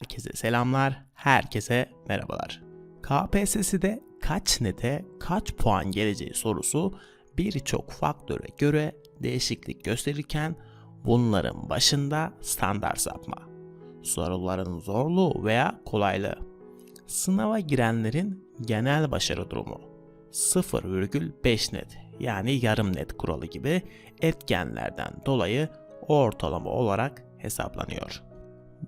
Herkese selamlar, herkese merhabalar. KPSS'de kaç nete kaç puan geleceği sorusu birçok faktöre göre değişiklik gösterirken bunların başında standart sapma, soruların zorluğu veya kolaylığı, sınava girenlerin genel başarı durumu, 0,5 net yani yarım net kuralı gibi etkenlerden dolayı ortalama olarak hesaplanıyor.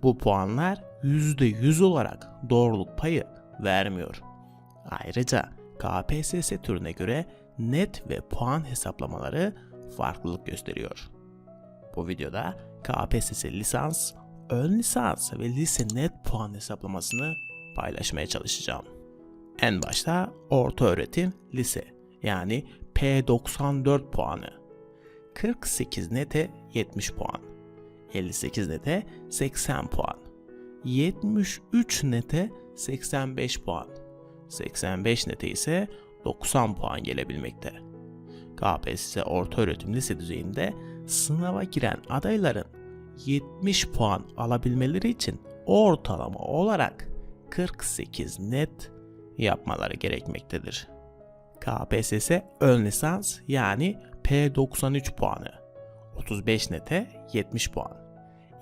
Bu puanlar %100 olarak doğruluk payı vermiyor. Ayrıca KPSS türüne göre net ve puan hesaplamaları farklılık gösteriyor. Bu videoda KPSS lisans, ön lisans ve lise net puan hesaplamasını paylaşmaya çalışacağım. En başta orta öğretim lise yani P94 puanı. 48 nete 70 puan. 58 nete 80 puan. 73 nete 85 puan. 85 nete ise 90 puan gelebilmekte. KPSS orta öğretim lise düzeyinde sınava giren adayların 70 puan alabilmeleri için ortalama olarak 48 net yapmaları gerekmektedir. KPSS ön lisans yani P93 puanı. 35 nete 70 puan.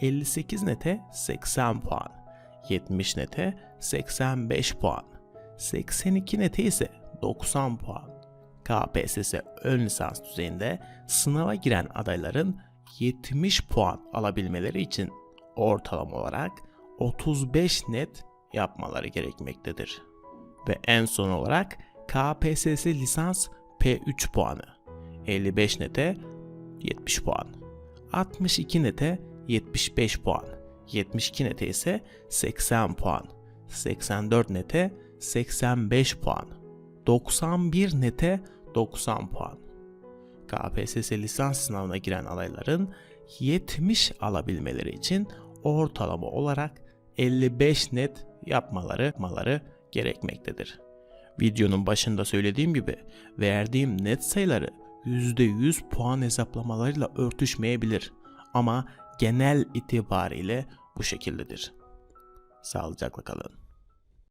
58 nete 80 puan. 70 nete 85 puan. 82 nete ise 90 puan. KPSS ön lisans düzeyinde sınava giren adayların 70 puan alabilmeleri için ortalama olarak 35 net yapmaları gerekmektedir. Ve en son olarak KPSS lisans P3 puanı. 55 nete 70 puan. 62 nete 75 puan. 72 nete ise 80 puan. 84 nete 85 puan. 91 nete 90 puan. KPSS lisans sınavına giren adayların 70 alabilmeleri için ortalama olarak 55 net yapmaları, yapmaları gerekmektedir. Videonun başında söylediğim gibi verdiğim net sayıları %100 puan hesaplamalarıyla örtüşmeyebilir ama genel itibariyle bu şekildedir. Sağlıcakla kalın.